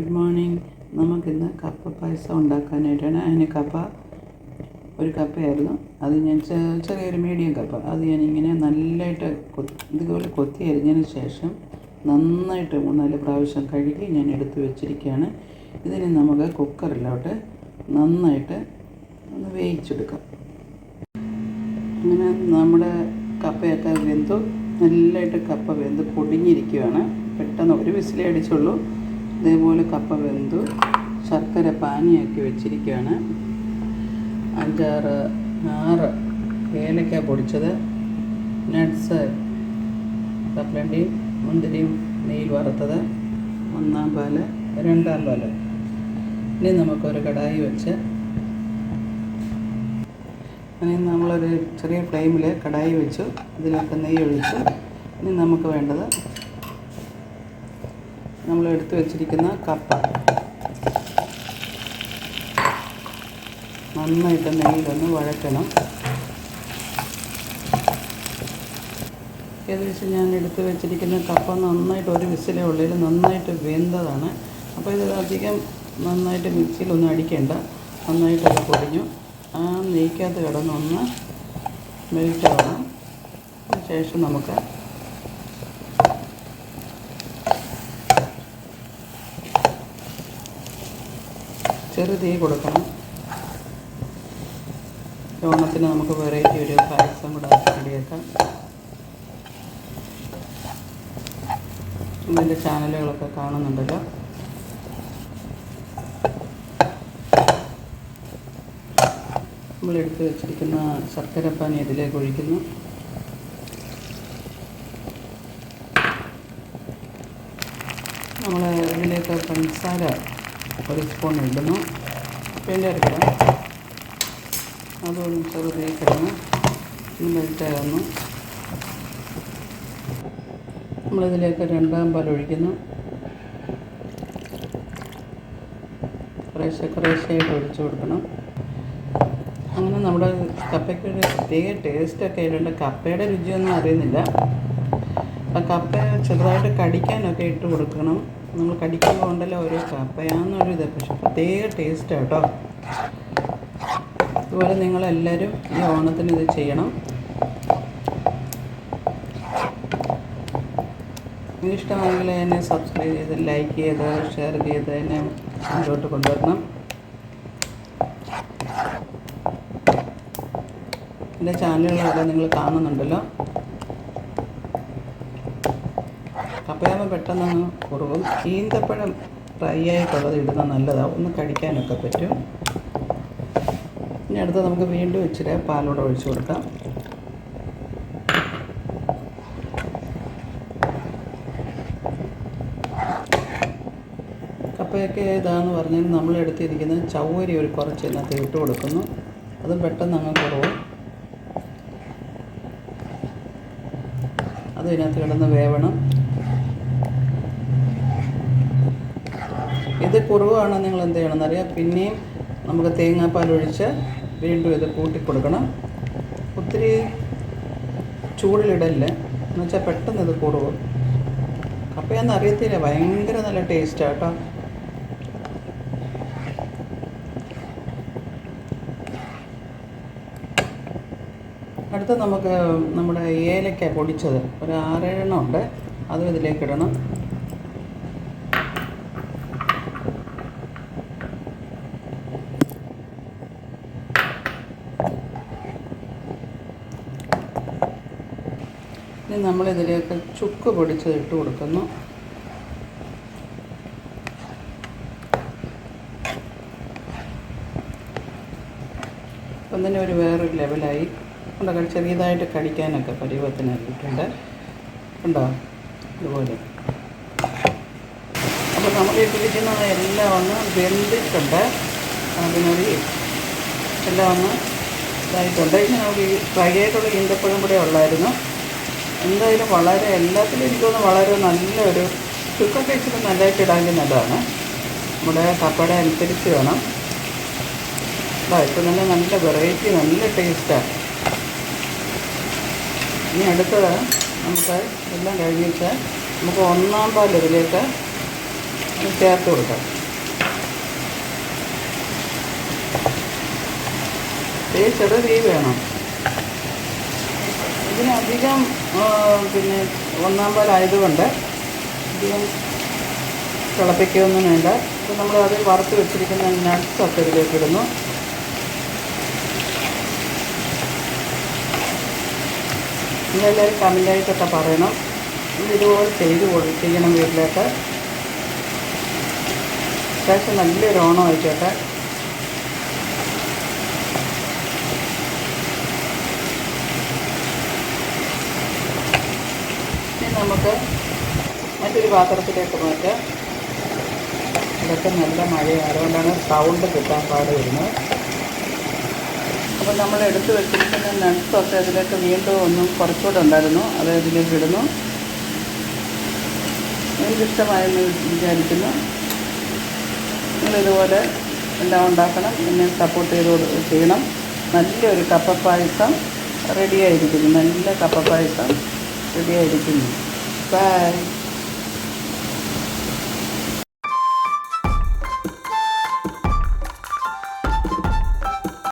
Good morning നമുക്കിന്ന് കപ്പ പായസം ഉണ്ടാക്കാനായിട്ടാണ്. അതിന് കപ്പ ഒരു കപ്പയായിരുന്നു. അത് ഞാൻ ചെറിയൊരു മീഡിയം കപ്പ. അത് ഞാനിങ്ങനെ നല്ലതായിട്ട് ഇതുപോലെ കൊത്തി അരിഞ്ഞതിന് ശേഷം നന്നായിട്ട് മൂന്നാൽ പ്രാവശ്യം കഴുകി ഞാൻ എടുത്ത് വെച്ചിരിക്കുകയാണ്. ഇതിന് നമുക്ക് കുക്കറിലോട്ട് നന്നായിട്ട് ഒന്ന് വേവിച്ചെടുക്കാം. അങ്ങനെ നമ്മുടെ കപ്പയൊക്കെ വെന്തു. നല്ലതായിട്ട് കപ്പ വെന്ത് പൊടിഞ്ഞിരിക്കുകയാണ്. പെട്ടെന്ന് ഒരു വിസിലേ അടിച്ചുള്ളൂ. ഇതേപോലെ കപ്പ വെന്തു. ശർക്കര പാനിയാക്കി വെച്ചിരിക്കുകയാണ്. അഞ്ചാറ് ആറ് ഏലക്ക പൊടിച്ചത്. നട്ട്സ് കപ്പലണ്ടിയും മുന്തിരിയും നെയ്യിൽ വറുത്തത്. ഒന്നാം പാൽ രണ്ടാം പാൽ. ഇനി നമുക്കൊരു കടായി വെച്ച് അങ്ങനെ നമ്മളൊരു ചെറിയ ഫ്ലെയിമിൽ കടായി വെച്ചു. ഇതിലൊക്കെ നെയ്യ് ഒഴിച്ചു ഇനി നമുക്ക് വേണ്ടത് നമ്മൾ എടുത്തു വെച്ചിരിക്കുന്ന കപ്പ. നന്നായിട്ട് നെയ്യിലൊന്ന് വഴറ്റണം. ഏകദേശം ഞാൻ എടുത്തു വെച്ചിരിക്കുന്ന കപ്പ നന്നായിട്ട് ഒരു വിസിലേ ഉള്ളിൽ നന്നായിട്ട് വെന്തതാണ്. അപ്പോൾ ഇത് അധികം നന്നായിട്ട് മിക്സിയിലൊന്നും അടിക്കേണ്ട. നന്നായിട്ട് പൊടിഞ്ഞു. ആ നെയ്ക്കകത്ത് കിടന്നൊന്ന് മെൽറ്റ് ആവണം ശേഷം നമുക്ക് ചെറു തീ കൊടുക്കണം. ഓണത്തിന് നമുക്ക് വെറൈറ്റി ഒരു പായസം കൂടെ റെഡിയാക്കാം. ഇതിന്റെ ചാനലുകളൊക്കെ കാണുന്നുണ്ടല്ലോ. നമ്മൾ എടുത്ത് വെച്ചിരിക്കുന്ന ശർക്കരപ്പാനി ഇതിലേക്ക് ഒഴിക്കുന്നു. നമ്മൾ ഇതിലേക്ക് പഞ്ചസാര ഒരു സ്പൂൺ ഇടുന്നു. പിന്നെ എടുക്കണം അതൊന്ന് ചെറുതായി കിടന്ന് മെൽറ്റാകുന്നു നമ്മളിതിലേക്ക് രണ്ടാം പാൽ ഒഴിക്കുന്നു. കുറേശ്ശെ കുറേശ്ശെയായിട്ട് ഒഴിച്ചു കൊടുക്കണം. അങ്ങനെ നമ്മുടെ കപ്പയ്ക്ക് ഒരു പ്രത്യേക ടേസ്റ്റൊക്കെ ആയിട്ടുണ്ട് കപ്പയുടെ രുചിയൊന്നും അറിയുന്നില്ല. അപ്പം കപ്പ ചെറുതായിട്ട് കടിക്കാനൊക്കെ ഇട്ട് കൊടുക്കണം. നമ്മൾ കടിക്കുമ്പോൾ ഉണ്ടല്ലോ ഓരോ കപ്പയാന്നൊരു ഇത്. പക്ഷെ പ്രത്യേക ടേസ്റ്റാണ് കേട്ടോ. അതുപോലെ നിങ്ങളെല്ലാവരും ഈ ഓണത്തിന് ഇത് ചെയ്യണം. ഇഷ്ടമാണെങ്കിൽ എന്നെ സബ്സ്ക്രൈബ് ചെയ്ത് ലൈക്ക് ചെയ്ത് ഷെയർ ചെയ്ത് എന്നെ മുന്നോട്ട് കൊണ്ടുവരണം. എന്റെ ചാനലുകളൊക്കെ നിങ്ങൾ കാണുന്നുണ്ടല്ലോ. കപ്പയാകുമ്പോൾ പെട്ടെന്നൊന്ന് കുറവും ഈന്തപ്പഴം ഫ്രൈ ആയിട്ടുള്ളത് ഇടുന്നത് നല്ലതാണ് ഒന്ന് കഴിക്കാനൊക്കെ പറ്റും. ഇനി അടുത്ത് നമുക്ക് വീണ്ടും ഇച്ചിരി പാലൂടെ ഒഴിച്ചു കൊടുക്കാം. കപ്പയൊക്കെ ഇതാന്ന് പറഞ്ഞാൽ നമ്മൾ എടുത്തിരിക്കുന്നത് ചവ്വരി ഒരു കുറച്ച് ഇതിനകത്ത് ഇട്ട് കൊടുക്കുന്നു. അത് പെട്ടെന്ന് അങ്ങ് കുറവും. അത് ഇതിനകത്ത് കിടന്ന് വേവണം. ഇത് കുറവാണ് നിങ്ങൾ എന്ത് ചെയ്യണം എന്നറിയാം പിന്നെയും നമുക്ക് തേങ്ങാപ്പാൽ ഒഴിച്ച് വീണ്ടും ഇത് കൂട്ടി കൊടുക്കണം ഒത്തിരി ചൂടിലിടല്ലേ? എന്നുവെച്ചാൽ പെട്ടെന്ന് ഇത് കുറവ് കപ്പയാന്ന് അറിയത്തില്ല. ഭയങ്കര നല്ല ടേസ്റ്റാണ് കേട്ടോ. അടുത്ത നമുക്ക് നമ്മുടെ ഏലക്ക പൊടിച്ചത്. ഒരു ആറേഴെണ്ണം ഉണ്ട്. അതും ഇതിലേക്ക് ഇടണം. ഇനി നമ്മളിതിലേക്ക് ചുക്ക് പൊടിച്ചത് ഇട്ട് കൊടുക്കുന്നു. തന്നെ ഒരു വേറൊരു ലെവലായി. ഉണ്ടോ ചെറിയതായിട്ട് കടിക്കാനൊക്കെ പരുവത്തിനാക്കിയിട്ടുണ്ട് ഉണ്ടോ ഇതുപോലെ. അപ്പോൾ നമുക്ക് ഇട്ടിരിക്കുന്നത് എല്ലാം ഒന്ന് വെന്തിട്ടുണ്ട്. അതിനൊരു എല്ലാം ഒന്ന് ഇതായിട്ടുണ്ട്. ഇനി നമുക്ക് ഈ ഫ്രൈ ആയിട്ടുള്ള ഈന്തപ്പഴം കൂടെ ഉള്ളായിരുന്നു. എന്തായാലും വളരെ എല്ലാത്തിലും എനിക്ക് തോന്നുന്നു വളരെ നല്ലൊരു ചുക്കൻ ടേസ്റ്റിൽ നല്ലതായിട്ട് ഇടാമെങ്കിൽ നല്ലതാണ്. നമ്മുടെ കപ്പയുടെ അനുസരിച്ച് വേണം. അതാ ഇപ്പം തന്നെ നല്ല വെറൈറ്റി നല്ല ടേസ്റ്റാണ് ഇനി അടുത്തത് നമുക്ക് എല്ലാം കഴിഞ്ഞിട്ട് നമുക്ക് ഒന്നാം പാൽ ഇതിലേക്ക് ഇത് ചേർത്ത് കൊടുക്കാം. തീ ചെറു തീ വേണം. ഇതിനധികം പിന്നെ ഒന്നാം പാലായതുകൊണ്ട് അധികം തിളപ്പിക്കുകയൊന്നും വേണ്ട ഇപ്പം നമ്മൾ അത് വറുത്ത് വെച്ചിരിക്കുന്ന നട്ട്സ് ഒക്കെ ഇതിലേക്ക് ഇടുന്നു. നിങ്ങളെല്ലാവരും കമന്റായിട്ടൊക്കെ പറയണം. ഇത് ഇതുപോലെ ചെയ്ത് കൊടു ചെയ്യണം വീട്ടിലേക്ക്. അത്യാവശ്യം നല്ലൊരു ഓണം ആയിക്കോട്ടെ. നമുക്ക് മറ്റൊരു പാത്രത്തിലേക്ക് മാറ്റാം. ഇതൊക്കെ നല്ല മഴയാണ്. അതുകൊണ്ടാണ് സൗണ്ട് കിട്ടാൻ പാട് വരുന്നത് അപ്പോൾ നമ്മൾ എടുത്തു വെച്ചിരിക്കുന്ന നട്ട്സൊക്കെ അതിലേക്ക് വീണ്ടും ഒന്നും കുറച്ചുകൂടെ ഉണ്ടായിരുന്നു. അത് ഇതിലേക്ക് ഇടുന്നു. എനിക്കിഷ്ടമായെന്ന് വിചാരിക്കുന്നു. നിങ്ങളിതുപോലെ എല്ലാം ഉണ്ടാക്കണം. എന്നെ സപ്പോർട്ട് ചെയ്ത് ചെയ്യണം. നല്ലൊരു കപ്പ പായസം റെഡിയായിരിക്കുന്നു നല്ല കപ്പ പായസം റെഡിയായിരിക്കുന്നു Bye.